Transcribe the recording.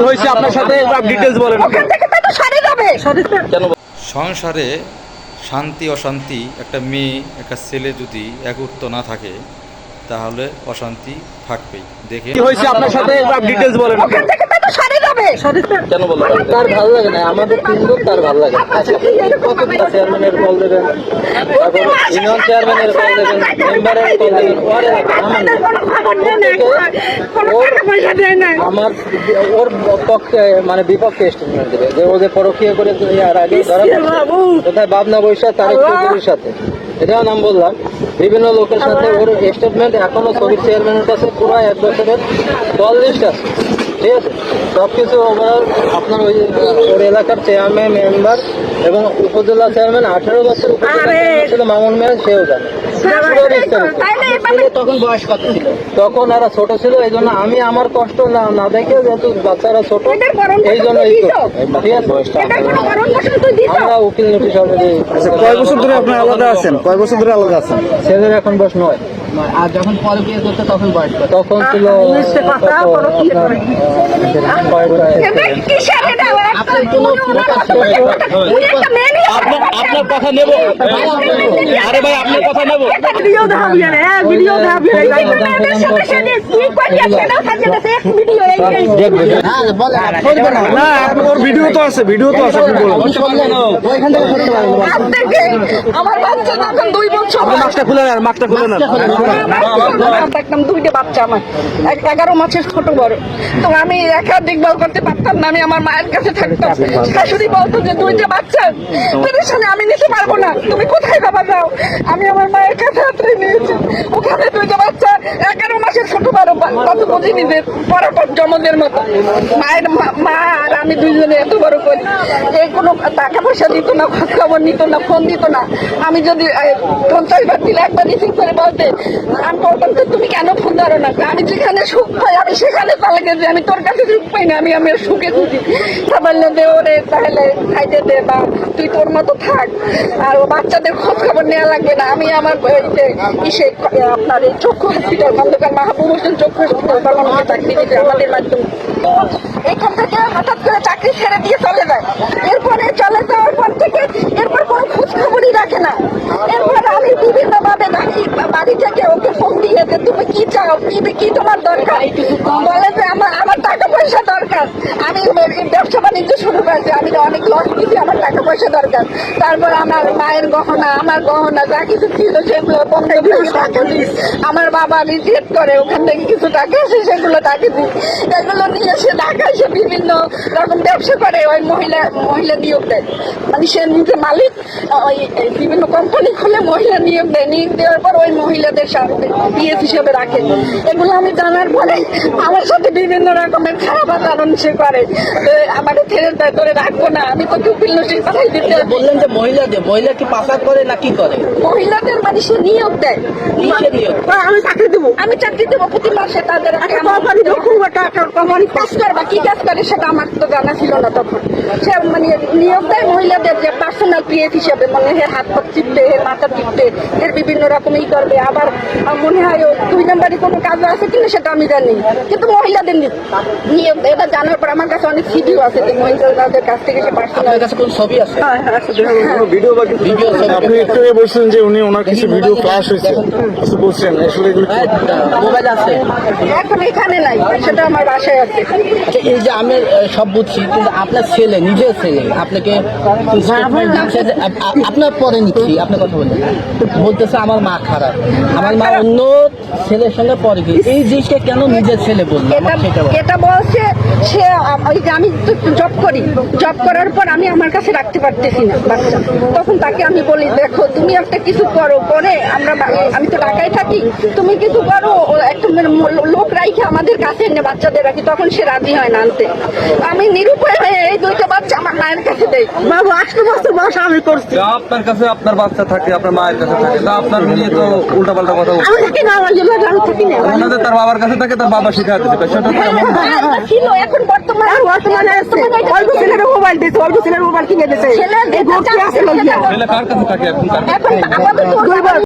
হয়েছে আপনার সাথে ডিটেলস বলেন। সংসারে শান্তি অশান্তি একটা মেয়ে একটা ছেলে যদি একত্র না থাকে তাহলে অশান্তি থাকবেই। দেখে কি হয়েছে আপনার সাথে সব ডিটেলস বলেন। কেন বলেন তার ভালো লাগে না। আমাদের তিন লোক তার ভালো লাগে। আচ্ছা কতগুলো চেয়ারম্যানের কল দেবেন? তারপর ইউনিয়ন চেয়ারম্যানের কল দেবেন মেম্বারের কল দেবেন। আমার পয়সা দেয় না আমার ওর পক্ষে মানে বিপক্ষে স্টেটমেন্ট দেবে যে ওদের পরকীয় করে আর আগে ধরা কোথায় বাবনা বৈশাখ তারেক চৌধুরীর সাথে। এটাও নাম বললাম। বিভিন্ন লোকের সাথে ওর স্টেটমেন্ট এখনও ছবির চেয়ারম্যানের কাছে পুরো এক বছরের দল লিস্ট আছে। ঠিক আছে? সব কিছু ওভারঅল আপনার ওই ওর এলাকার চেয়ারম্যান মেম্বার এবং উপজেলা চেয়ারম্যান আঠেরো বছর উপজেলা। মামুন মেয়ে সেও জানে। তখন বয়স কত ছিল? তখন এরা ছোট ছিল এই জন্য আমি আমার কষ্ট না না দেখে যেহেতু বাচ্চারা ছোট এই জন্য আমরা উকিল নোটিশ অলরেডি কয় বছর ধরে আপনি আলাদা আছেন? কয় বছর ধরে আলাদা আছেন? ছেলের এখন বয়স নয়। আর যখন পরকীয়া করতে তখন বয়স তখন ছিল আপনার, কথা নেব। আরে ভাই কথা নেব। ভিডিও দেখাবি না হ্যাঁ ভিডিও দেখাবি। না মেয়েদের সাথে সাথে তুই কই সেটাও থাকে না এক ভিডিও এই হ্যাঁ, না। আপনার তো আছে ভিডিও তো আছে আমার বাচ্চা তখন দুই বছর আপনি মাস্কটা খুলে মাস্কটা খুলে দেখলাম দুইটা বাচ্চা আমার। এক এগারো মাসের ছোট বড়। তো আমি একা দেখভাল করতে পারতাম না আমি আমার মায়ের কাছে থাকতাম। শাশুড়ি বলতো যে দুইটা বাচ্চা তোদের আমি নিতে পারব না। তুমি কোথায় বাবা, যাও। আমি আমার মায়ের কাছে হাতড়ে নিয়েছি। ওখানে দুইটা বাচ্চা, এগারো মাসের ছোট বড় কত বুঝিনি যে পরপর জমদের মতো। মায়ের মা- আর আমি দুইজনে এত বড় করি। এই কোনো টাকা পয়সা দিত না খোঁজ খবর নিত না, ফোন দিত না। আমি যদি পঞ্চাশ বার দিলে একবার রিসিভ করে বলতে আমি বলতাম তুমি কেন ফোন ধরো না আমি যেখানে সুখ পাই, আমি সেখানে তাহলে যে আমি তোর কাছে সুখ পাই না, আমি আমি সুখে খুঁজি সামান্য দে ওরে, তাহলে খাইতে দে বা তুই তোর মতো থাক। আর বাচ্চাদের খোঁজ খবর নেওয়া লাগবে না। আমি আমার যে ইসে আপনার এই চক্ষু হসপিটাল খন্দকার মাহবুব হোসেন চক্ষু হসপিটাল আমাকে চাকরি আমাদের মাধ্যমে। এখান থেকে হঠাৎ করে চাকরি ছেড়ে দিয়ে চলে যায় এরপরে চলে যাওয়ার পর থেকে এরপর কোনো খোঁজ খবরই রাখে না এরপর আমি বিভিন্ন ভাবে ডাকি বাড়ি থেকে ওকে ফোন দিয়ে যে তুমি কি তোমার দরকার? বলে যে আমার টাকা পয়সা দরকার। আমি ব্যবসা বাণিজ্য শুরু করেছি আমি তো অনেক লস দিচ্ছি আমার টাকা পয়সা দরকার। তারপর আমার মায়ের গহনা আমার গহনা যা কিছু ছিল সেগুলো টাকা আমার বাবা রিজেক্ট করে ওখান থেকে কিছু টাকা আসে সেগুলো টাকা দিই। এগুলো নিয়ে সে ঢাকা এসে বিভিন্ন রকম ব্যবসা করে ওই মহিলা মহিলা নিয়োগ দেয়। মানে সে নিজে মালিক ওই বিভিন্ন কোম্পানি খুলে মহিলা নিয়োগ দেয়। নিয়োগ দেওয়ার পর ওই মহিলাদের সাথে পিএস হিসেবে রাখে। এগুলো আমি জানার পরে আমার সাথে বিভিন্ন রকমের খারাপ আচরণ সে করে। তো আমাকে ছেড়ে দেয় তোরে রাখব না। আমি তো উকিল নসির পাঠাই দিতে বললেন যে মহিলাদের মহিলা কি পাচার করে না কি করে? মহিলাদের মানে সে নিয়োগ দেয়। কিসের নিয়োগ? আমি চাকরি দেবো। আমি চাকরি দেবো প্রতি মাসে তাদের কোম্পানি যখন কোম্পানি কাজ করবা কি কাজ করে সেটা আমার তো জানা ছিল না তখন। সে মানে নিয়োগ দেয় মহিলাদের যে পার্সোনাল পিএফ হিসেবে মানে এর হাত পা চিপতে এর মাথা চিপতে এর বিভিন্ন রকম ই করবে। আবার মনে হয় দুই নম্বরে কোনো কাজ আছে কিনা সেটা আমি জানি। কিন্তু মহিলাদের নিয়োগ এটা জানার পর আমার কাছে অনেক ভিডিও আছে আপনার কাছে কোন ছবি আছে? ভিডিও বা ভিডিও আপনি একটু আগে বলছেন যে উনি ওনার কিছু ভিডিও ফ্লাশ হয়েছে। কিছু বলছেন আসলে মোবাইল আছে। এখন এখানে নাই সেটা আমার বাসায় আছে। আচ্ছা, এই যে আমি সব বুঝছি কিন্তু আপনার ছেলে নিজের ছেলে আপনাকে আপনার পরে নিচ্ছি আপনার কথা বললেন বলতেছে আমার মা খারাপ। আমার মা অন্য ছেলের সঙ্গে পরে গিয়ে এই জিনিসটা কেন নিজের ছেলে বলল? এটা বলছে সে আমি জব করি। জব করার পর আমি আমার কাছে রাখতে পারতেছি না, বাচ্চা। তখন তাকে আমি বলি, দেখো, তুমি একটা কিছু করো, পরে আমরা আমি তো ঢাকায় থাকি, তুমি কিছু করো লোক রাইখে আমাদের কাছে এনে বাচ্চাদের রাখি তখন সে রাজি হয় না আনতে। আমি নিরুপায় হয়ে এই দুইটা বাচ্চা আমার মায়ের কাছে দেয় বাবু আষ্ট বছর বয়স আমি করছি। আপনার কাছে আপনার বাচ্চা থাকে আপনার মায়ের কাছে থাকে তা আপনার নিয়ে তো উল্টাপাল্টা কথা বলছে। আমি থাকি না আমার জন্য আমি থাকি না। ওনাদের তার বাবার কাছে থাকে তার বাবা শিখাতে দিবে সেটা তো এমন না। হ্যাঁ, ছিল এখন বর্তমানে বর্তমানে অল্প ছেলের মোবাইল দিয়েছে অল্প ছেলের মোবাইল কিনে দিয়েছে ছেলে আছে ছেলে কার কাছে থাকে এখন এখন আপাতত